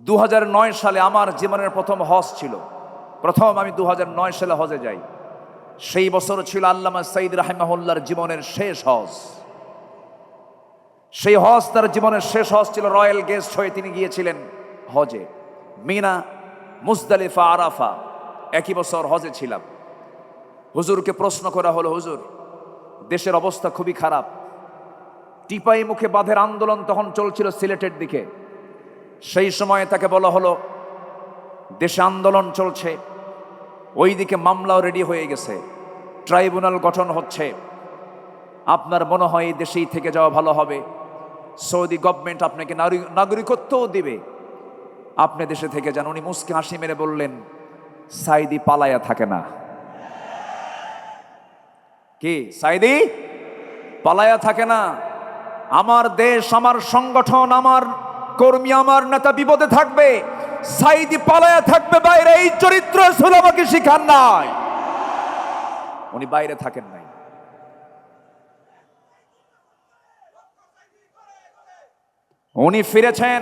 দু হাজার নয় সালে আমার জীবনের প্রথম হজ ছিল। প্রথম আমি দু হাজার নয় সালে হজে যাই। সেই বছর ছিল আল্লামা সাইদ রাহিমাহুল্লার জীবনের শেষ হজ। সেই হজ তার জীবনের শেষ হজ ছিল রয়্যাল গেস্ট হয়ে তিনি গিয়েছিলেন হজে। মিনা, মুজদালিফা, আরাফা একই বছর হজে ছিলাম। হুজুরকে প্রশ্ন করা হলো, হুজুর, দেশের অবস্থা খুবই খারাপ। টিপাই মুখে বাঁধের আন্দোলন তখন চলছিল সিলেটের দিকে। সেই সময়ে তাকে বলা হলো, দেশে আন্দোলন চলছে, ওইদিকে মামলাও রেডি হয়ে গেছে ট্রাইব্যুনাল গঠন হচ্ছে। আপনার মনে হয় এই দেশেই থেকে যাওয়া ভালো হবে? সৌদি গভর্নমেন্ট আপনাকে নাগরিকত্বও দিবে। আপনি দেশে থেকে যান। উনি মুসকে হাসি মেরে বললেন, সাইদি পালায়া থাকে না। কি, সাইদি? পালায়া থাকে না? আমার দেশ, আমার সংগঠন, আমার কর্মী আমার নেতা বিপদে থাকবে সাইদি পালায়া থাকবে বাইরে, এই চরিত্র আসলে আমাকে শিখান নাই। উনি বাইরে থাকেন নাই। উনি ফিরেছেন।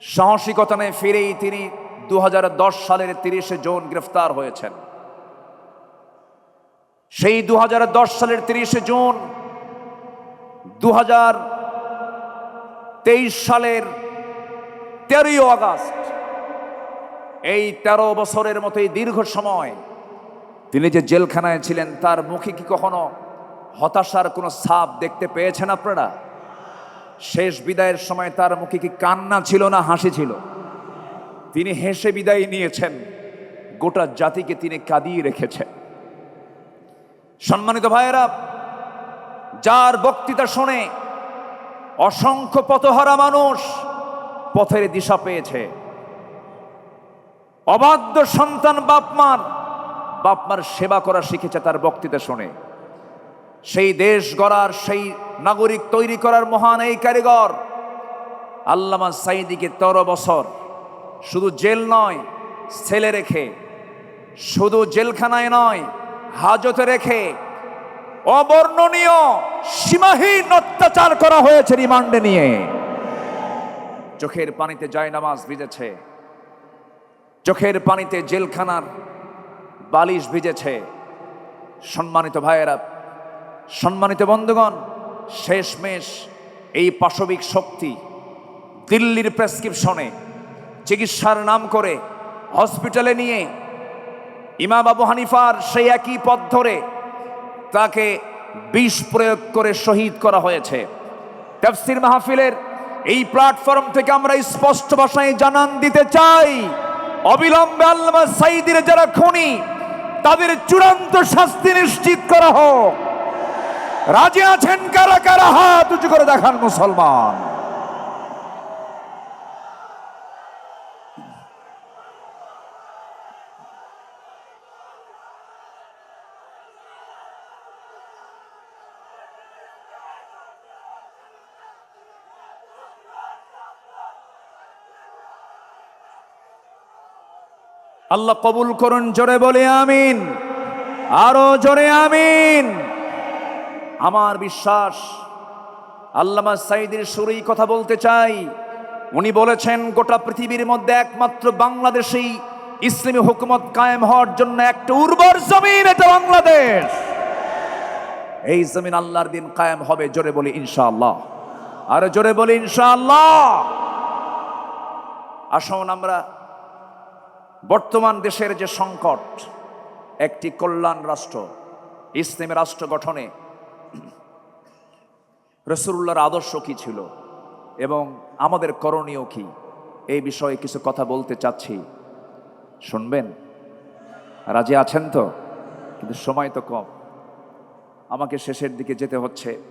সাহসিকতা নিয়ে ফিরেই তিনি দু হাজার দশ সালের তিরিশে জুন গ্রেফতার হয়েছেন। সেই দু হাজার দশ সালের তিরিশে জুন দু হাজার সালের তেরোই আগস্ট এই তেরো বছরের মতো দীর্ঘ সময় তিনি যে জেলখানায় ছিলেন, তার মুখে কি কখনো হতাশার কোনো ছাপ দেখতে পেয়েছেন আপনারা? শেষ বিদায়ের সময় তার মুখে কি কান্না ছিল না হাসি ছিল? তিনি হেসে বিদায় নিয়েছেন, গোটা জাতিকে তিনি কাঁদিয়ে রেখেছেন। সম্মানিত ভাইয়েরা, যার বক্তৃতা শুনে অসংখ্য পথহারা মানুষ পথের দিশা পেয়েছে। অবাধ্য সন্তান বাপমার বাপমার সেবা করা শিখেছে তার বক্তৃতা শুনে। সেই দেশ গড়ার, সেই নাগরিক তৈরি করার মহান এই কারিগর আল্লামা সাইদিকে তেরো বছর শুধু জেল নয় ছেলে রেখে, শুধু জেলখানায় নয়, হাজতে রেখে অবর্ণনীয় সীমাহীন অত্যাচার করা হয়েছে রিমান্ডে নিয়ে। চোখের পানিতে জয়নামাজ ভিজেছে। চোখের পানিতে জেলখানার বালিশ ভিজেছে। সম্মানিত ভাইয়েরা, সম্মানিত বন্ধুগণ, শেষমেশ এই পাশবিক শক্তি দিল্লির প্রেসক্রিপশনে চিকিৎসার নাম করে হসপিটালে নিয়ে ইমাম আবু হানিফার সেই একই পথ ধরে তাকে বিষ প্রয়োগ করে শহীদ করা হয়েছে। তাফসির মাহফিলের এই প্ল্যাটফর্ম থেকে আমরা স্পষ্ট ভাষায় জানান দিতে চাই। অবিলম্বে আল্লামা সাইদির যারা খুনি, তাদের চূড়ান্ত শাস্তি নিশ্চিত করা হোক। রাজি আছেন কারা কারা? হাত উঁচু করে দেখান মুসলমান। আল্লাহ কবুল করুন, জোরে বলে আমিন। আরও জোরে আমিন। আমার বিশ্বাস, আল্লামা সাইদের সুরেই কথা বলতে চাই। উনি বলেছেন, গোটা পৃথিবীর মধ্যে একমাত্র বাংলাদেশেই ইসলামী হুকুমত কায়েম হওয়ার জন্য একটা উর্বর জমিন, এটা বাংলাদেশ। এই জমিন আল্লাহর দিন কায়েম হবে, জোরে বলি ইনশাআল্লাহ। আর জোরে বলি ইনশাআল্লাহ। আসুন আমরা বর্তমান দেশের যে সংকট, একটি কল্যাণ রাষ্ট্র, ইসলামী রাষ্ট্র গঠনে রসুল্লাহর আদর্শ কি ছিল এবং আমাদের করণীয় কি, এই বিষয়ে কিছু কথা বলতে চাচ্ছি। শুনবেন? রাজি আছেন তো? কিন্তু সময় তো কম। আমাকে শেষের দিকে যেতে হচ্ছে।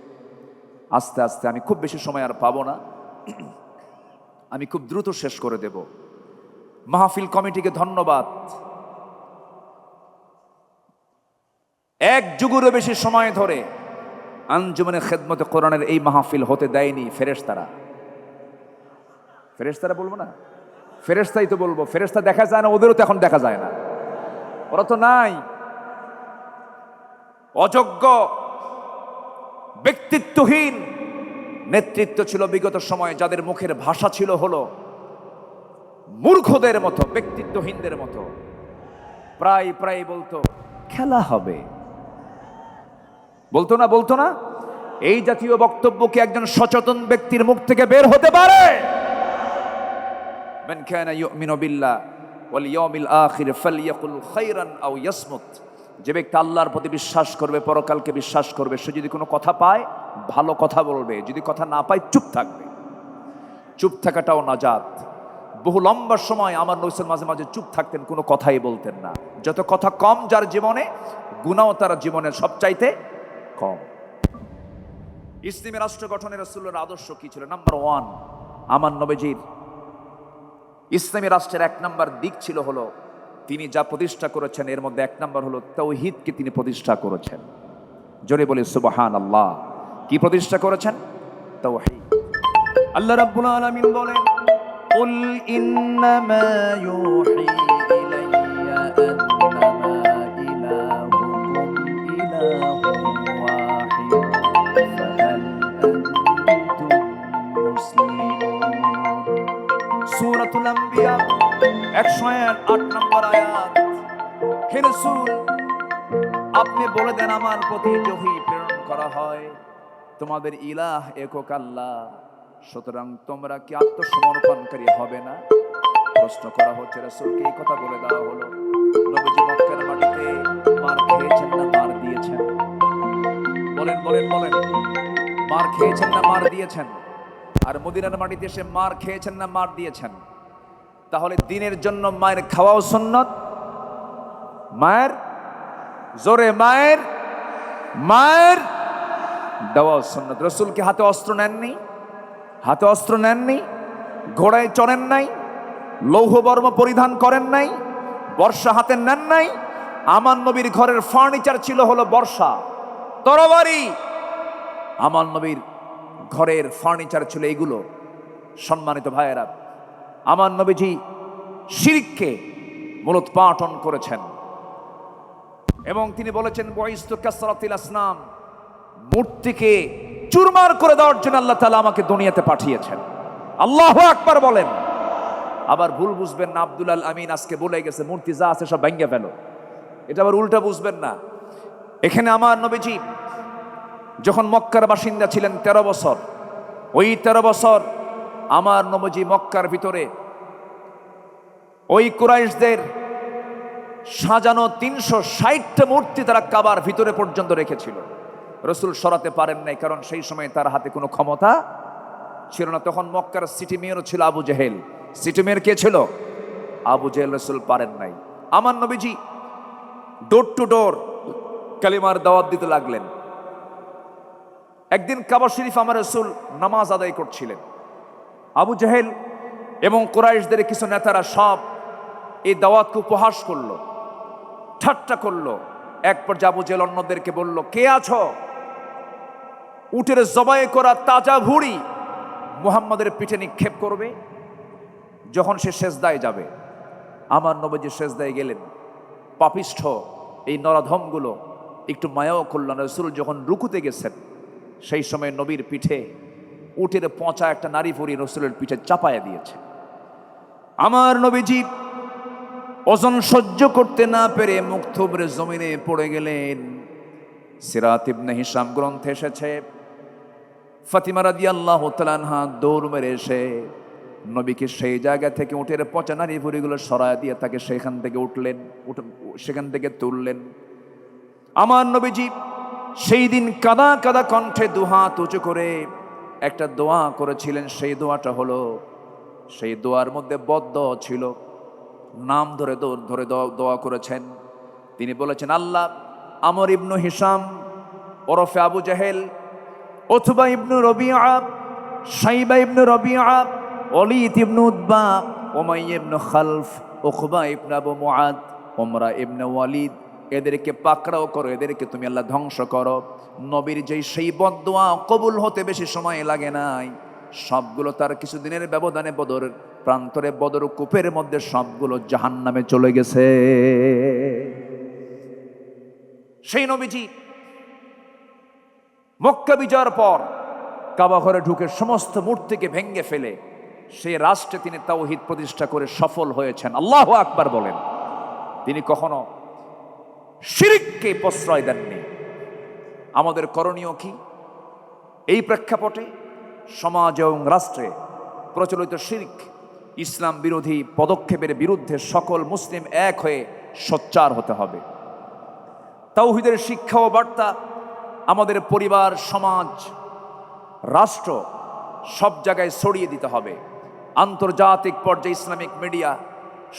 আস্তে আস্তে আমি খুব বেশি সময় আর পাবো না। আমি খুব দ্রুত শেষ করে দেব। মাহফিল কমিটিকে ধন্যবাদ। এক যুগেরও বেশি সময় ধরে আঞ্জুমানের খেদমতে কোরআনের এই মাহফিল হতে দেয়নি ফেরেশতারা। ফেরেশতারা বলব না? ফেরেশতাই তো বলব। ফেরেশতা দেখা যায় না, ওদেরও তো এখন দেখা যায় না। ওরা তো নাই। অযোগ্য, ব্যক্তিত্বহীন নেতৃত্ব ছিল বিগত সময়ে, যাদের মুখের ভাষা ছিল হলো মূর্খদের মতো ব্যক্তিত্বহীনদের মতো প্রায় প্রায় বলতো খেলা হবে বলতো না বলতো না এই জাতীয় বক্তব্য কি একজন সচেতন ব্যক্তির মুখ থেকে বের হতে পারে من كان يؤمن بالله واليوم الآخر فليقل خيرا أو يصمت যে ব্যক্তি আল্লাহর প্রতি বিশ্বাস করবে পরকালকে বিশ্বাস করবে সে যদি কোনো কথা পায় ভালো কথা বলবে যদি কথা না পায় চুপ থাকবে চুপ থাকাটাও নাজাত বহু লম্বা সময় আমার নৈসের মাঝে মাঝে চুপ থাকতেন, কোনো কথাই বলতেন না। যত কথা কম যার জীবনে, গুণাও তার জীবনের সবচাইতে কম। ইসলামী রাষ্ট্র গঠনের রসুল্লার আদর্শ কি ছিল? নাম্বার ওয়ান আমার নবীজির ইসলামী রাষ্ট্রের এক নম্বর দিক ছিল হলো, তিনি যা প্রতিষ্ঠা করেছেন, এর মধ্যে এক নম্বর হলো তৌহিদকে তিনি প্রতিষ্ঠা করেছেন। জোরে বলে সুবহান আল্লাহ কি প্রতিষ্ঠা করেছেন? তৌহিদ। আল্লাহ রাব্বুল আলামিন বলেন قل إنما يوحي إلي أنما إلهكم إله واحد فهل أنتم مسلمون সূরাতুল আম্বিয়া 108 নম্বর আয়াত হে রাসূল আপনি বলে দেন আমার প্রতি ওহী প্রেরণ করা হয় তোমাদের ইলাহ একক আল্লাহ সুতরাং তোমরা কি আত্মসমর্পণকারী হবে না? প্রশ্ন করা হচ্ছে, রাসূলকে এই কথা বলে দেওয়া হলো। নবীজি মক্কার মাটিতে মার খেয়েছেন না, মার দিয়েছেন। বলেন বলেন বলেন। মার খেয়েছেন না, মার দিয়েছেন। আর মদিনার মাটিতে এসে মার খেয়েছেন না, মার দিয়েছেন। তাহলে দিনের জন্য মায়ের খাওয়াও সুন্নত? মায়ের? জোরে মায়ের? মায়ের? দেওয়াও সুন্নত। রসুলকে হাতে অস্ত্র নেননি? হাতে অস্ত্র নেননি ঘোড়ায় চড়েন নাই লৌহবর্ম পরিধান করেন নাই, বর্ষা হাতে নেন নাই আমার নবীর ঘরের ফার্নিচার ছিল হলো বর্ষা। তরবারি। আমার নবীর ঘরের ফার্নিচার ছিল এইগুলো সম্মানিত ভাইয়েরা। আমার নবীজি শিরিককে মূলোৎপাটন করেছেন। এবং তিনি বলেছেন বয়স্ত কাসরাতিল আসনাম মূর্তিকে চুরমার করে দেওয়ার জন্য আল্লাহ তালা আমাকে দুনিয়াতে পাঠিয়েছেন। আল্লাহ আকবার বলেন। আবার ভুল বুঝবেন না, আব্দুল আল আমিন আজকে বলে গেছে, মূর্তি যা আছে সব ভেঙ্গে ফেলো। এটা আবার উল্টা বুঝবেন না। এখানে আমার নবীজি যখন মক্কার বাসিন্দা ছিলেন ১৩ বছর, ওই ১৩ বছর আমার নবজি মক্কার ভিতরে ওই কুরাইশদের সাজানো তিনশো ষাটটা মূর্তি তারা কাবার ভিতরে পর্যন্ত রেখেছিল। রসুল সরাতে পারেন নাই, কারণ সেই সময় তার হাতে কোনো ক্ষমতা ছিল না। তখন মক্কার সিটি মেয়রও ছিল আবু জেহেল। সিটি মেয়র কে ছিল? আবু জেহেল রসুল পারেন নাই। আমার নবীজি ডোর টু ডোর কালিমার দাওয়াত দিতে লাগলেন। একদিন কাবা শরীফ আমার রসুল নামাজ আদায় করছিলেন। আবু জাহেল এবং কোরাইশদের কিছু নেতারা সব এই দাওয়াতকে উপহাস করল, ঠাট্টা করল। এক পর্যায়ে আবু জেল অন্যদেরকে বলল, কে আছো? উটের জবাই করা তাজা ভুড়ি মুহাম্মাদের পিঠে নিক্ষেপ করবে, যখন সে শেষদায় যাবে। আমার নবজি শেষদায় গেলেন। পাপিষ্ঠ এই নরাধমগুলো একটু মায়াও করলেন রসুল যখন রুকুতে গেছেন, সেই সময় নবীর পিঠে উটের পচা একটা নারী ভরি রসুলের পিঠে চাপায়া দিয়েছে। আমার নবীজি ওজন সহ্য করতে না পেরে মুখ থুবড়ে জমিনে পড়ে গেলেন। সিরাত ইবনে হিসাম গ্রন্থে এসেছে ফাতিমা রাদি আল্লাহ তালানহা দৌড় মেরে এসে নবীকে সেই জায়গা থেকে উঠের পচা নারী ভুড়িগুলো সরায় দিয়ে তাকে সেখান থেকে উঠলেন, উঠ- সেখান থেকে তুললেন। আমার নবীজি সেই দিন কাদা কাদা কণ্ঠে দুহাত উঁচু করে একটা দোয়া করেছিলেন। সেই দোয়াটা হলো, সেই দোয়ার মধ্যে বদ্ধ ছিল, নাম ধরে ধরে দোয়া- দোয়া করেছেন। তিনি বলেছেন, আল্লাহ, আমর ইবনু হিসাম ওরফে আবু জাহেল অথবা ইবনু রবিআ সাইবা ইবনু রবিআ অলিত ইবনু উদ্বা ওমাই ইবনু খালফ, ওখবা ইবনু আবু মুআদ, ওমরা ইবনু ওয়ালিদ। এদেরকে পাকড়াও করো, এদেরকে তুমি আল্লাহ ধ্বংস করো। নবীর যেই সেই বদোয়া কবুল হতে বেশি সময় লাগে নাই। সবগুলো তার কিছুদিনের ব্যবধানে বদর, প্রান্তরে বদর কূপের মধ্যে সবগুলো জাহান্নামে চলে গেছে। সেই নবীজি মক্কা বিজয়ের পর কাবা ঘরে ঢুকে সমস্ত মূর্তিকে ভেঙ্গে ফেলে সেই রাষ্ট্রে তিনি তাওহিদ প্রতিষ্ঠা করে সফল হয়েছেন। আল্লাহ আকবার বলেন, তিনি কখনো শিরিককে প্রশ্রয় দেননি। আমাদের করণীয় কি? এই প্রেক্ষাপটে সমাজ এবং রাষ্ট্রে প্রচলিত শিরিক, ইসলাম বিরোধী পদক্ষেপের বিরুদ্ধে সকল মুসলিম এক হয়ে সোচ্চার হতে হবে। তাওহিদের শিক্ষা ও বার্তা আমাদের পরিবার, সমাজ, রাষ্ট্র সব জায়গায় ছড়িয়ে দিতে হবে। আন্তর্জাতিক পর্যায়ে ইসলামিক মিডিয়া,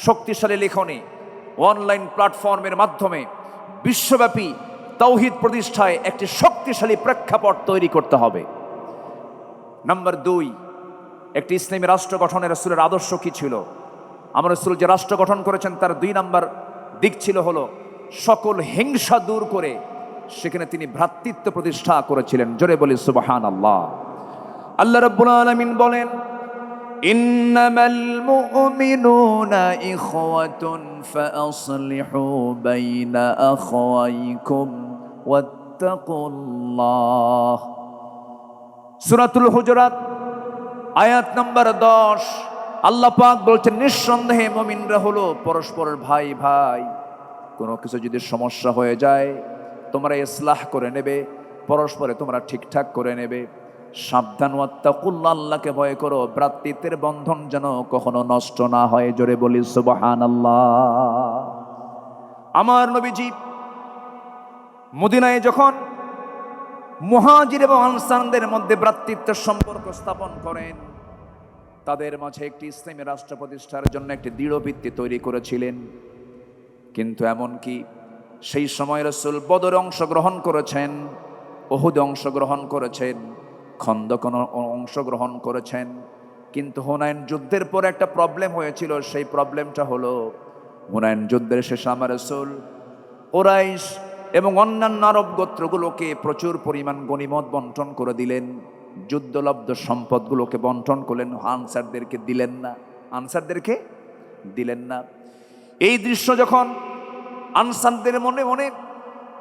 শক্তিশালী লেখনী, অনলাইন প্ল্যাটফর্মের মাধ্যমে বিশ্বব্যাপী তৌহিদ প্রতিষ্ঠায় একটি শক্তিশালী প্রেক্ষাপট তৈরি করতে হবে। নাম্বার দুই, একটি ইসলামী রাষ্ট্র গঠনের রসুলের আদর্শ কি ছিল? আমার রসুল যে রাষ্ট্র গঠন করেছেন, তার দুই নাম্বার দিক ছিল হলো, সকল হিংসা দূর করে সেখানে তিনি ভ্রাতৃত্ব প্রতিষ্ঠা করেছিলেন। জোরে বলি সুবাহান আল্লাহ আল্লাহ রব্বুল আলমিন বলেন, ইন্নামাল মুমিনুনা ইখওয়াতুন ফাসলিহু বাইনা আখওয়াইকুম ওয়াত্তাকুল্লাহ। সূরাতুল হুজুরাত, আয়াত নম্বর 10 আল্লাহ পাক বলছেন, নিঃসন্দেহে মুমিনরা হলো পরস্পরের ভাই ভাই কোনো কিছু যদি সমস্যা হয়ে যায় তোমরা ইসলাহ করে নেবে, পরস্পরে তোমরা ঠিকঠাক করে নেবে। সাবধান আল্লাহকে ভয় করো, ভ্রাতৃত্বের বন্ধন যেন কখনো নষ্ট না হয়, জোরে বলি সুবহান আল্লাহ আমার নবীজি মদিনায় যখন মুহাজির এবং আনসারদের মধ্যে ভ্রাতৃত্বের সম্পর্ক স্থাপন করেন, তাদের মাঝে একটি ইসলামী রাষ্ট্র প্রতিষ্ঠার জন্য একটি দৃঢ় ভিত্তি তৈরি করেছিলেন। কিন্তু এমনকি সেই সময় রসুল বদরে অংশগ্রহণ করেছেন ওহুদে অংশগ্রহণ করেছেন খন্দকন অংশগ্রহণ করেছেন। কিন্তু হুনায়ন যুদ্ধের পর একটা প্রবলেম হয়েছিল, সেই প্রবলেমটা হলো হুনায়ন যুদ্ধের শেষে আমার রসুল ওরাইশ এবং অন্যান্য আরব গোত্রগুলোকে প্রচুর পরিমাণ গণিমত বন্টন করে দিলেন। যুদ্ধলব্ধ সম্পদগুলোকে বন্টন করলেন, আনসারদেরকে দিলেন না। আনসারদেরকে দিলেন না। এই দৃশ্য যখন আনসারদের মনে মনে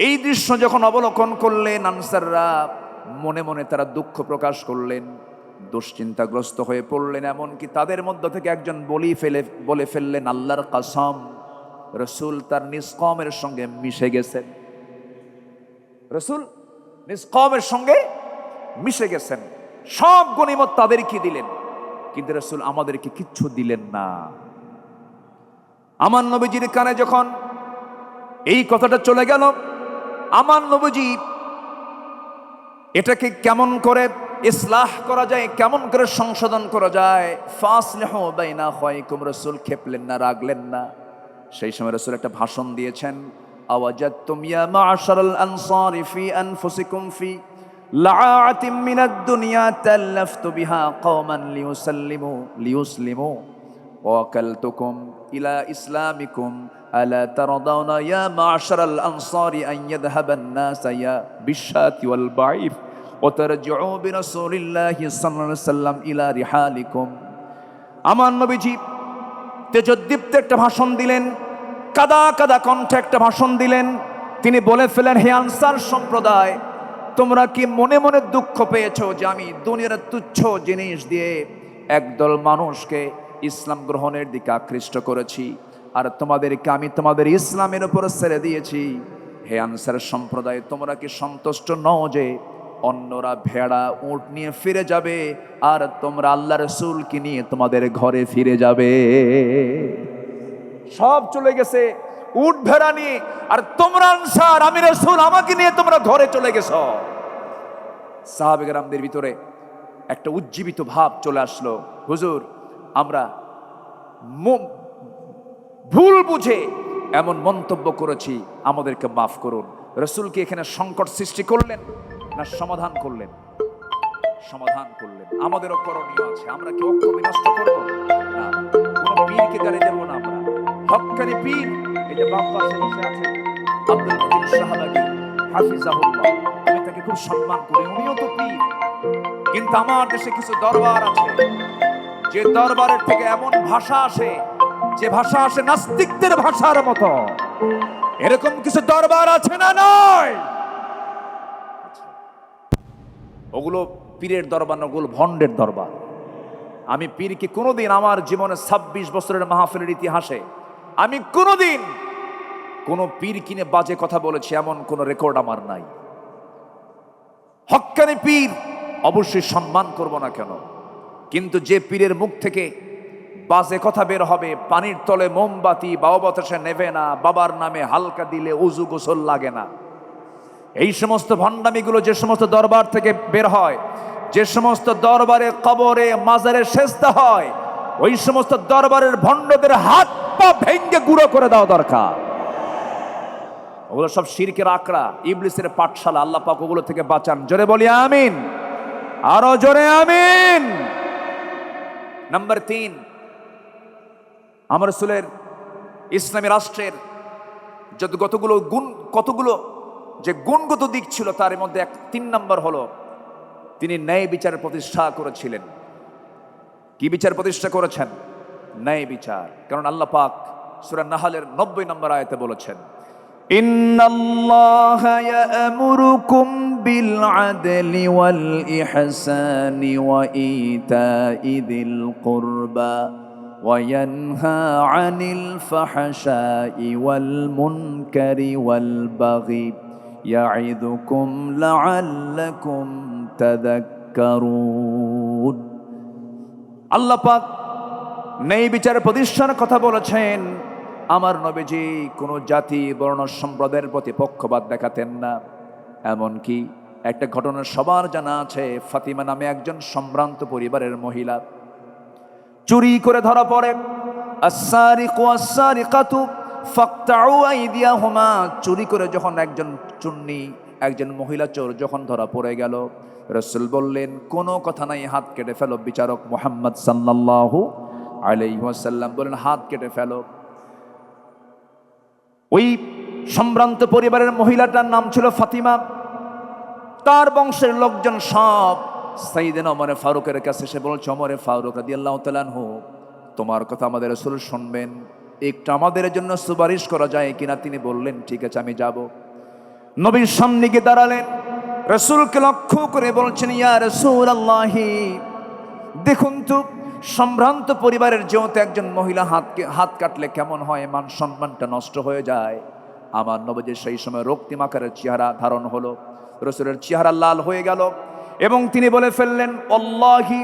এই দৃশ্য যখন অবলোকন করলেন আনসাররা, মনে মনে তারা দুঃখ প্রকাশ করলেন, দুশ্চিন্তাগ্রস্ত হয়ে পড়লেন, এমনকি তাদের মধ্য থেকে একজন বলি ফেলে, বলে ফেললেন, আল্লাহর কাসম, রসুল তার নিষ্কমের সঙ্গে মিশে গেছেন। রসুল নিষ্কমের সঙ্গে মিশে গেছেন। সব গণিমত তাদেরকে দিলেন, কিন্তু রসুল আমাদেরকে কিচ্ছু দিলেন না। আমার নবীজির কানে যখন এই কথাটা চলে গেল। আমার নবীজি এটাকে কেমন করে ইসলাহ করা যায়, কেমন করে সংশোধন করা যায়? ফাসলেহ বাইনা খয়কুম রসুল, খেপলেন না, রাগলেন না। সেই সময় রসুল একটা ভাষণ দিয়েছেন আনসারি ফি ফি দুনিয়া ওয়াকালতুকুম ইলা ইসলামিকুম আলা তারদাউনা ইয়া মা'শারাল আনসারি আন ইয়াযহাবান নাস ইয়া বিশাতি ওয়াল বাঈফ ওয়া তারজিউ বিরাসূলিল্লাহি সাল্লাল্লাহু আলাইহি সাল্লাম ইলা রিহালিকুম। আমার নবীজি তেজদীপ্ত একটা ভাষণ দিলেন, কাদা কাদা কণ্ঠে একটা ভাষণ দিলেন। তিনি বলে ফেলেন, হে আনসার সম্প্রদায়, তোমরা কি মনে মনে দুঃখ পেয়েছ যে আমি দুনিয়ার তুচ্ছ জিনিস দিয়ে একদল মানুষকে ইসলাম গ্রহণের দিকে আকৃষ্ট করেছি? আর তোমাদেরকে আমি তোমাদের ইসলামের উপর ছেড়ে দিয়েছি। হে আনসার সম্প্রদায়, তোমরা কি সন্তুষ্ট নও যে অন্যরা ভেড়া, উট নিয়ে ফিরে যাবে আর তোমরা আল্লাহ রসুলকে নিয়ে তোমাদের ঘরে ফিরে যাবে? সব চলে গেছে, উট ভেড়া নিয়ে। আর তোমরা আনসার, আমি রসুল, আমাকে নিয়ে তোমরা ঘরে চলে গেছ। সাহাবেগরামদের ভিতরে একটা উজ্জীবিত ভাব চলে আসলো। হুজুর, আমরা ভুল বুঝে এমন মন্তব্য করেছি, আমাদেরকে মাফ করুন। রসুলকে এখানে সংকট সৃষ্টি করলেন না সমাধান করলেন? সমাধান করলেন। আমাদেরও করণীয় আছে। আমরা কি ঐক্য বিনষ্ট করব? না। কোনো পীরকে গালি দেবো না আমরা। হক্কানি পীর যে বাম পাশে বসে আছে, আব্দুল মতিন শাহবাগী, হাফিজাহুল্লাহ, আমি তাকে খুব সম্মান করি, উনিও তো পীর। কিন্তু আমার দেশে কিছু দরবার আছে, যে দরবারের থেকে এমন ভাষা আসে যে ভাষা আসে নাস্তিকদের ভাষার মতো। এরকম কিছু দরবার আছে না নয়? ওগুলো পীরের দরবার ওগুলো ভণ্ডের দরবার। আমি পীরকে কোনোদিন আমার জীবনে ছাব্বিশ বছরের মাহফিলের ইতিহাসে আমি কোনোদিন কোনো পীর কিনে বাজে কথা বলেছি, এমন কোনো রেকর্ড আমার নাই। হক্কানি পীর অবশ্যই সম্মান করব না কেন? কিন্তু যে পীরের মুখ থেকে বাজে কথা বের হবে, পানির তলে মোমবাতি বাবা বাতাসে নেবে না, বাবার নামে হালকা দিলে উজু গোসল লাগে না। এই সমস্ত ভণ্ডামিগুলো যে সমস্ত দরবার থেকে বের হয়, যে সমস্ত দরবারে কবরে মাজারে সেজতে হয়, ওই সমস্ত দরবারের ভণ্ডদের হাত পা ভেঙ্গে গুঁড়ো করে দেওয়া দরকার। ওগুলো সব শিরকের আকড়া, ইবলিসের পাঠশালা, আল্লাহ পাক ওগুলো থেকে বাঁচান। জোরে বলি আমিন। আরও জোরে আমিন। নাম্বার তিন আমার রসুলের ইসলামী রাষ্ট্রের যত কতগুলো গুণ কতগুলো যে গুণগত দিক ছিল তার মধ্যে এক তিন নম্বর হলো তিনি ন্যায় বিচারের প্রতিষ্ঠা করেছিলেন কি বিচার প্রতিষ্ঠা করেছেন ন্যায় বিচার কারণ আল্লাহ পাক সূরা নাহালের নব্বই নম্বর আয়াতে বলেছেন إن الله يأمركم بالعدل والإحسان وإيتاء ذي القربى وينهى عن الفحشاء والمنكر والبغي يعظكم لعلكم تذكرون আল্লাহ পাক ন্যায় বিচার প্রতিষ্ঠার কথা বলেছেন আমার নবীজি কোনো জাতি বর্ণ সম্প্রদায়ের প্রতি পক্ষপাত দেখাতেন না এমনকি একটা ঘটনা সবার জানা আছে ফাতিমা নামে একজন সম্ভ্রান্ত পরিবারের মহিলা চুরি করে ধরা পড়ে। চুরি করে যখন একজন চুন্নি, একজন মহিলা চোর যখন ধরা পড়ে গেল, রসুল বললেন, কোনো কথা নাই, হাত কেটে ফেলো বিচারক মোহাম্মদ সাল্লাল্লাহু আলাইহি ওয়াসাল্লাম। বললেন হাত কেটে ফেলো। ওই সম্ভ্রান্ত পরিবারের মহিলাটার নাম ছিল ফাতিমা। তার বংশের লোকজন সব সাইদিন অমরে ফারুকের কাছে সে বলছে অমরে ফারুক রাদি আল্লাহ তালানহু তোমার কথা আমাদের রসুল শুনবেন। একটু আমাদের জন্য সুপারিশ করা যায় কিনা? তিনি বললেন, ঠিক আছে, আমি যাব। নবীর সামনে গিয়ে দাঁড়ালেন। রসুলকে লক্ষ্য করে বলছেন, ইয়া রসুল আল্লাহি দেখুন তো, সম্ভ্রান্ত পরিবারের যেহেতু একজন মহিলা হাতকে, হাত কাটলে কেমন হয়, মান সম্মানটা নষ্ট হয়ে যায়। আমার নবজের সেই সময় রক্তিম আকারের চেহারা ধারণ হলো। রসুলের চেহারা লাল হয়ে গেল। এবং তিনি বলে ফেললেন অল্লাহি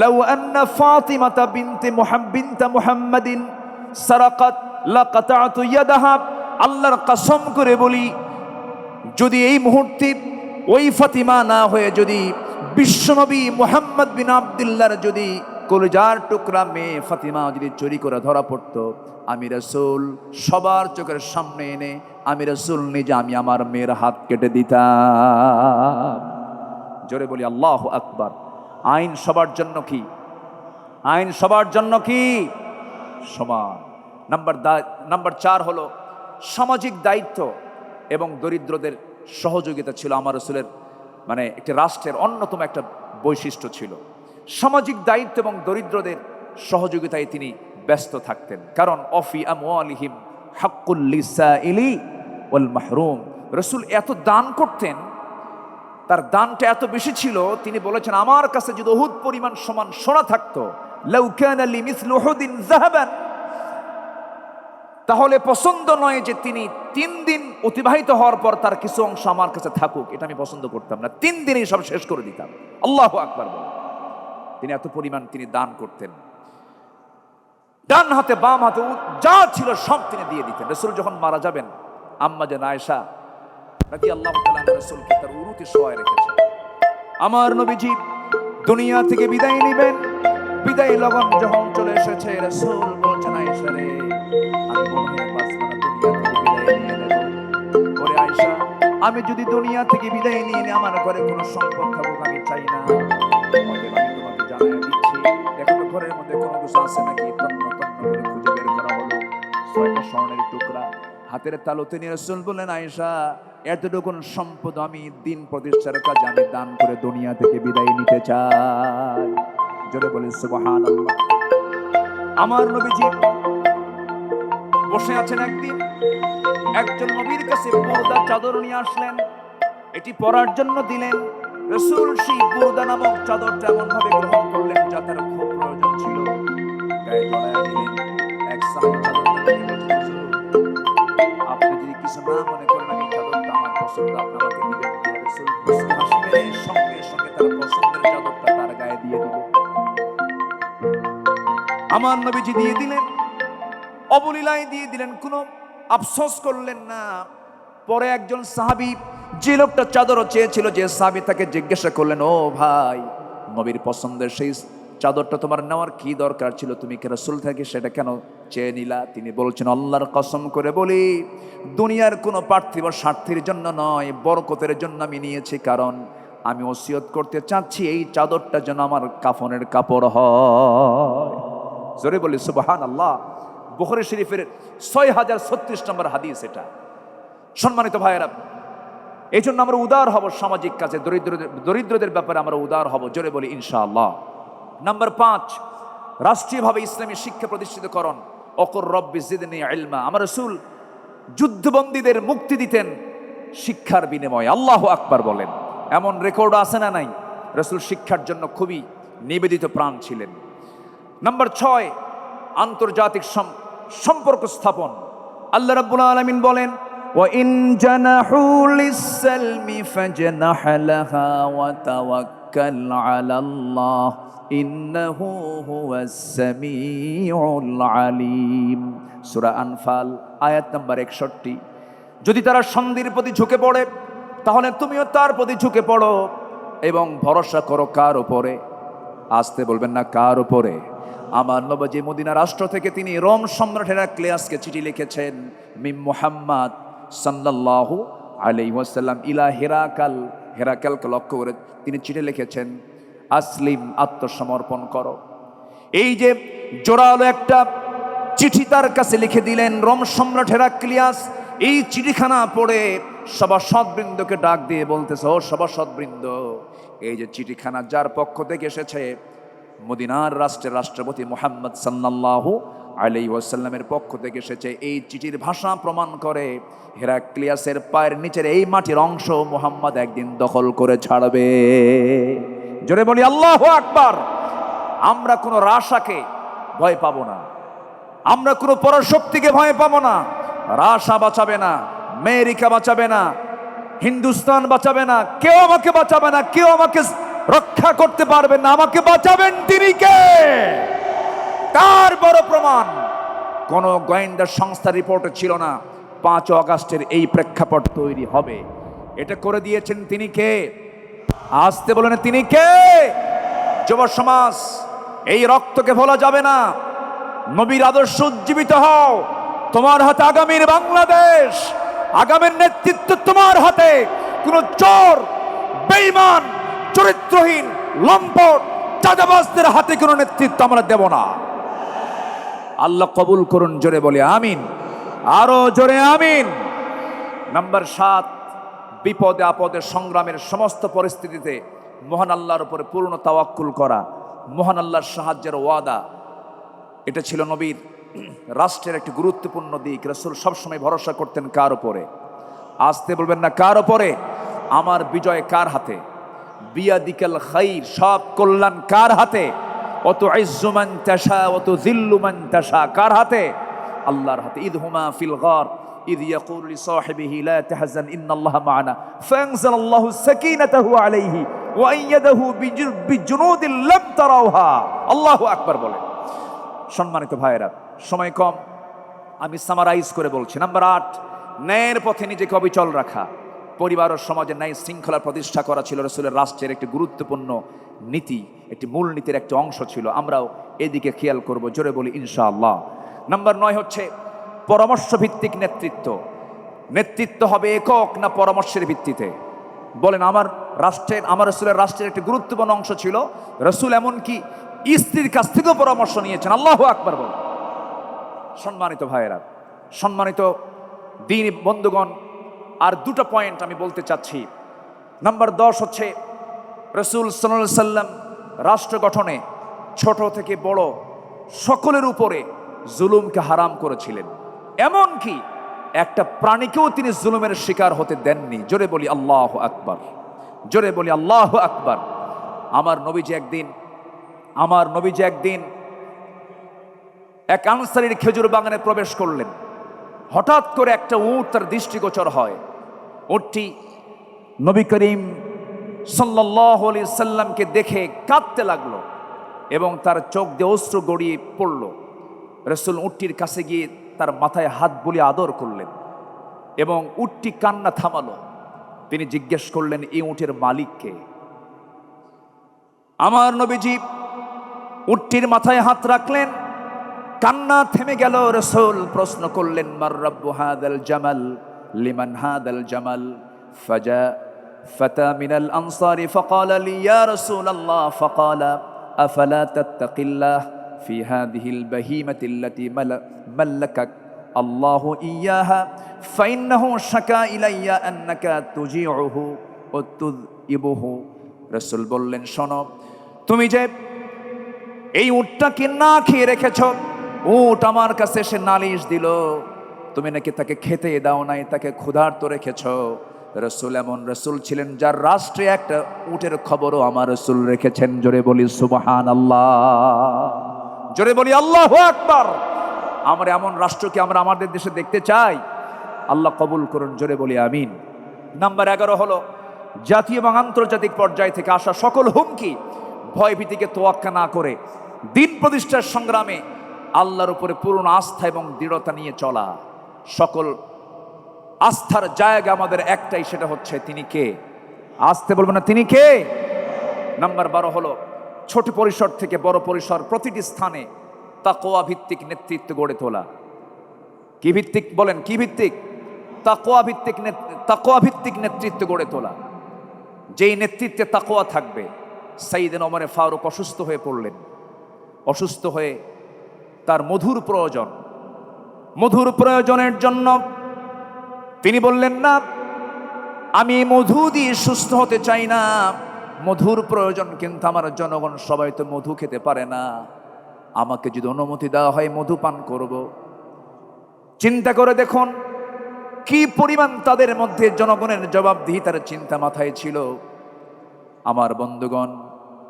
লাউ আন্না ফাতিমাতা বিনতে মুহাম্বিনতা মুহাম্মাদিন, সারাকাত লাকাতাতু ইয়াদাহা। আল্লাহর কসম করে বলি, যদি এই মুহূর্তে ওই ফাতিমা না হয়ে, যদি বিশ্বনবী মোহাম্মদ বিন আবদুল্লাহর যদি কলজার টুকরা মেয়ে ফাতিমা যদি চুরি করে ধরা পড়তো, আমি রসুল সবার চোখের সামনে এনে, আমি রসুল নিজে আমি আমার মেয়ের হাত কেটে দিতাম। জোরে বলি, আল্লাহ আকবার। আইন সবার জন্য কি? আইন সবার জন্য কি? সমান। নাম্বার নাম্বার চার হলো, সামাজিক দায়িত্ব এবং দরিদ্রদের সহযোগিতা ছিল আমার রসুলের মানে একটি রাষ্ট্রের অন্যতম একটা বৈশিষ্ট্য ছিল। সামাজিক দায়িত্ব এবং দরিদ্রদের সহযোগিতায় তিনি ব্যস্ত থাকতেন। কারণ, অফি আমিহিম হাক্কুল্লিসা ওয়াল মাহরুম। রসুল এত দান করতেন তার দানটা এত বেশি ছিল, তিনি বলেছেন, আমার কাছে যদি অহুদ পরিমাণ সমান সোনা থাকতো তাহলে পছন্দ নয় যে তিনি তিন দিন অতিবাহিত হওয়ার পর তার কিছু অংশ আমার কাছে থাকুক, এটা আমি পছন্দ করতাম না। তিন দিনেই সব শেষ করে দিতাম। আল্লাহ আকবার তিনি এত পরিমাণ তিনি দান করতেন। ডান হাতে, বাম হাতে, যা ছিল সব তিনি দিয়ে দিতেন। রসুল যখন মারা যাবেন, আম্মা যে নায়সা রাজি আল্লাহ রসুলকে তার উরুতে শোয়ায় রেখেছে। আমার নবীজি দুনিয়া থেকে বিদায় নেবেন। বিদায় লগন যখন চলে এসেছে রসুল বাঁচবো না, আয়েশা আমি যদি দুনিয়া থেকে বিদায় নিয়ে নিই আমার ঘরে কোনো সম্পদ থাকুক আমি চাই না। মধ্যে কোনো কিছু আছে নাকি? টুকরা। হাতের তালুতে নিয়ে রসুল বললেন আয়েশা এতটুকুন সম্পদ আমি দিন প্রতিষ্ঠার কাজে আমি দান করে দুনিয়া থেকে বিদায় নিতে চাই। জোরে বলে সুবহান আমার নবীজি বসে আছেন একদিন। একজন নবীর কাছে পর্দা, চাদর নিয়ে আসলেন। এটি পরার জন্য দিলেন। রসুল সেই বুরদা নামক চাদরটা এমন ভাবে গ্রহণ করলেন যা তার খুব প্রয়োজন ছিল। এক সাহাবী চাদরটা আমার পছন্দ আপনি আমাকে দিবেন কি?" রসুল মুস্কি হাসি মেরে সঙ্গে সঙ্গে তার পছন্দের চাদরটা তার গায়ে দিয়ে দিলেন আমার নবীজি দিয়ে দিলেন, অবলীলায় দিয়ে দিলেন, কোনো আফসোস করলেন না পরে একজন সাহাবী যে লোকটা চাদরও চেয়েছিল যে সাহাবী তাকে জিজ্ঞাসা করলেন, ও ভাই, নবীর পছন্দের সেই চাদরটা তোমার নেওয়ার কি দরকার ছিল? তুমি কে রসুল থেকে সেটা কেন চেয়ে নিলা? তিনি বলছেন, আল্লাহর কসম করে বলি, দুনিয়ার কোনো পার্থিব স্বার্থের জন্য নয়, বরকতের জন্য আমি নিয়েছি, কারণ আমি ওসিয়ত করতে চাচ্ছি, এই চাদরটা যেন আমার কাফনের কাপড় হয়। জোরে বলি সুবাহান আল্লাহ বুখরি শরীফের ছয় হাজার ছত্রিশ নম্বর হাদিস এটা। সম্মানিত ভাইয়েরা এই জন্য আমরা উদার হব সামাজিক কাজে, দরিদ্রদের দরিদ্রদের ব্যাপারে আমরা উদার হব, জোরে বলি, ইনশাআল্লাহ। নাম্বার পাঁচ রাষ্ট্রীয়ভাবে ইসলামী শিক্ষা প্রতিষ্ঠিতকরণ অকর রব্বি জিদনি ইলমা আমার রসুল যুদ্ধবন্দীদের মুক্তি দিতেন শিক্ষার বিনিময়ে আল্লাহ আকবার বলেন এমন রেকর্ড আছে না নাই রসুল শিক্ষার জন্য খুবই নিবেদিত প্রাণ ছিলেন নাম্বার ছয় আন্তর্জাতিক সম- সম্পর্ক স্থাপন আল্লাহ রাব্বুল আলামিন বলেন وإن جنحوا للسلم فاجنح لها وتوكل على الله إنه هو السميع العليم সূরা আনফাল আয়াত নাম্বার একষট্টি যদি তারা সন্ধির প্রতি ঝুঁকে পড়ে তাহলে তুমিও তার প্রতি ঝুঁকে পড়ো এবং ভরসা করো কার উপরে আসতে বলবেন না কার উপরে আমার নবজি মদিনা রাষ্ট্র থেকে তিনি রোম সম্রাট হেরাক্লিয়াসকে চিঠি লিখেছেন মিম মুহাম্মদ সাল্লাল্লাহু আলাইহি ওয়াসাল্লাম ইলা হেরাকাল হেরাকালকে লক্ষ্য করে তিনি চিঠি লিখেছেন আসলিম আত্মসমর্পণ করো। এই যে জোরালো একটা চিঠি তার কাছে লিখে দিলেন, রোম সম্রাট হেরাক্লিয়াস, এই চিঠিখানা পড়ে সভাসদবৃন্দকে ডাক দিয়ে বলতেছে, ও সভাসদবৃন্দ, এই যে চিঠিখানা যার পক্ষ থেকে এসেছে, মদিনার রাষ্ট্রের রাষ্ট্রপতি মোহাম্মদ সাল্লাল্লাহু আলাই ওয়াসাল্লামের পক্ষ থেকে এসেছে, এই চিঠির ভাষা প্রমাণ করে হেরাক্লিয়াসের পায়ের নিচের এই মাটির অংশ মোহাম্মদ একদিন দখল করে ছাড়বে। জোরে বলি, আল্লাহ আকবার! আমরা কোনো রাশাকে ভয় পাবো না। আমরা কোনো পরাশক্তিকে ভয় পাবো না। রাশা বাঁচাবে না, আমেরিকা বাঁচাবে না, হিন্দুস্তান বাঁচাবে না, কেউ আমাকে বাঁচাবে না, কেউ আমাকে রক্ষা করতে পারবে না। আমাকে বাঁচাবেন তিনি কে? তার বড় প্রমাণ, কোন গোয়েন্দা সংস্থা রিপোর্টে ছিল না। পাঁচ আগস্টের এই প্রেক্ষাপট তৈরি হবে। এটা করে দিয়েছেন তিনি কে? আসতে বলেন তিনি কে? যুব সমাজ, এই রক্তকে ভোলা যাবে না। নবীর আদর্শ উজ্জীবিত হও। তোমার হাতে আগামীর বাংলাদেশ, আগামীর নেতৃত্ব তোমার হাতে। কোন চোর, বেঈমান, চরিত্রহীন, লম্পট, চাঁদাবাজদের হাতে কোনো নেতৃত্ব আমরা দেব না। আল্লাহ কবুল করুন, জোরে বলে আমিন। আরও জোরে আমিন। নাম্বার সাত বিপদে আপদে সংগ্রামের সমস্ত পরিস্থিতিতে মহান আল্লাহর উপরে পূর্ণ তাওয়াক্কুল করা, মহান আল্লাহর সাহায্যের ওয়াদা। এটা ছিল নবীর রাষ্ট্রের একটি গুরুত্বপূর্ণ দিক। রসুল সবসময় ভরসা করতেন কার উপরে? আসতে বলবেন না কার উপরে? আমার বিজয় কার হাতে? বিয়াদিকাল খাইর, সব কল্যাণ কার হাতে? অত ইজ্জুমান তাশা অত জিল্লুমান তাশা কার হাতে? আল্লাহর হাতে। ঈদ হুমা ফিল গর إذ يقول لصاحبه لا تحزن إن الله معنا فأنزل الله سكينته عليه وأيده بج- بجنود لم تروها الله أكبر বলে সম্মানিত ভাইয়েরা সময় কম আমি সামারাইজ করে বলছি নাম্বার আট ন্যায়ের পথে নিজেকে অবিচল রাখা পরিবার ও সমাজে ন্যায় শৃঙ্খলা প্রতিষ্ঠা করা ছিল রসুলের রাষ্ট্রের একটি গুরুত্বপূর্ণ নীতি একটি মূল নীতির একটা অংশ ছিল আমরাও এদিকে খেয়াল করব জোরে বলি ইনশাআল্লাহ নাম্বার নয় হচ্ছে পরামর্শ ভিত্তিক নেতৃত্ব। নেতৃত্ব হবে একক না পরামর্শের ভিত্তিতে? বলেন, আমার রাষ্ট্রের, আমার রসুলের রাষ্ট্রের একটি গুরুত্বপূর্ণ অংশ ছিল, রসুল এমনকি স্ত্রীর কাছ থেকেও পরামর্শ নিয়েছেন। আল্লাহ আকবর বল সম্মানিত ভাইয়েরা, সম্মানিত দিন বন্ধুগণ, আর দুটো পয়েন্ট আমি বলতে চাচ্ছি। নাম্বার দশ হচ্ছে, রসুল সাল্লাহ সাল্লাম রাষ্ট্র গঠনে ছোট থেকে বড় সকলের উপরে জুলুমকে হারাম করেছিলেন। এমনকি একটা প্রাণীকেও তিনি জুলুমের শিকার হতে দেননি। জোরে বলি আল্লাহ আকবার। জোরে বলি আল্লাহ আকবার। আমার নবীজি একদিন, আমার নবীজি একদিন এক আনসারির খেজুর বাগানে প্রবেশ করলেন। হঠাৎ করে একটা উট তার দৃষ্টিগোচর হয়। উটটি নবী করিম সাল্লাহ আলি সাল্লামকে দেখে কাঁদতে লাগল এবং তার চোখ দিয়ে অস্ত্র গড়িয়ে পড়ল। রসুল উটটির কাছে গিয়ে তার মাথায় হাত বলে আদর করলেন এবং উটটি কান্না থামালো। তিনি জিজ্ঞেস করলেন, এই উটের মালিককে আমার নবীজি, উটটির মাথায় হাত রাখলেন, কান্না থেমে গেল, রসুল প্রশ্ন করলেন, মার রব্বু জামাল, লিমান হাদাল জামাল, ফাজা, ফাতা মিনাল আনসারি, ফকাল আলী ইয়া রসুল আল্লাহ ফকাল, আফালা তাত্তাকিল্লাহ? في هذه البهيمة التي مل- ملكك الله إياها فإنه شكا إلي أنك تجيعه وتذئبه রসুল বললেন শোনো তুমি যে এই উটটাকে না খেয়ে রেখেছ উট আমার কাছে এসে নালিশ দিল তুমি নাকি তাকে খেতে দাও নাই তাকে ক্ষুধার্ত রেখেছ রসুল এমন রসুল ছিলেন যার রাষ্ট্রে একটা উটের খবরও আমার রসুল রেখেছেন জোরে বলি সুবাহান আল্লাহ জোরে বলি, আল্লাহ আকবার! আমরা এমন রাষ্ট্রকে আমরা আমাদের দেশে দেখতে চাই। আল্লাহ কবুল করুন, জোরে বলি, আমিন। নাম্বার এগারো হলো, জাতীয় এবং আন্তর্জাতিক পর্যায় থেকে আসা সকল হুমকি, ভয়ভীতিকে তোয়াক্কা না করে দিন প্রতিষ্ঠার সংগ্রামে আল্লাহর উপরে পূর্ণ আস্থা এবং দৃঢ়তা নিয়ে চলা। সকল আস্থার জায়গা আমাদের একটাই, সেটা হচ্ছে তিনি কে? আসতে বলব না, তিনি কে? নাম্বার বারো হলো ছোট পরিসর থেকে বড় পরিসর প্রতিটি স্থানে তাকোয়া ভিত্তিক নেতৃত্ব গড়ে তোলা। কি ভিত্তিক বলেন? কি ভিত্তিক? তাকোয়া ভিত্তিক তাকোয়া ভিত্তিক নেতৃত্ব গড়ে তোলা। যেই নেতৃত্বে তাকোয়া থাকবে সাইদিন ওমরে ফারুক অসুস্থ হয়ে পড়লেন। অসুস্থ হয়ে তার মধুর প্রয়োজন। মধুর প্রয়োজনের জন্য তিনি বললেন, না, আমি মধু দিয়ে সুস্থ হতে চাই না। মধুর প্রয়োজন, কিন্তু আমার জনগণ সবাই তো মধু খেতে পারে না। আমাকে যদি অনুমতি দেওয়া হয়, মধু পান করব। চিন্তা করে দেখুন, কি পরিমাণ তাদের মধ্যে জনগণের জবাবদিহিতার চিন্তা মাথায় ছিল। আমার বন্ধুগণ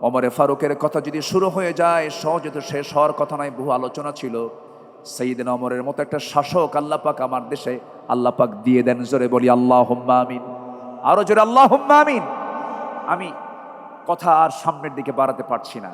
অমরে ফারুকের কথা যদি শুরু হয়ে যায়, সহজে তো শেষ হওয়ার কথা নয়, বহু আলোচনা ছিল। সেইদিন অমরের মতো একটা শাসক আল্লাপাক আমার দেশে আল্লাপাক দিয়ে দেন, জোরে বলি আল্লাহ আমিন। আরও জোরে আল্লাহ আমিন। আমি কথা আর সামনের দিকে বাড়াতে পারছি না।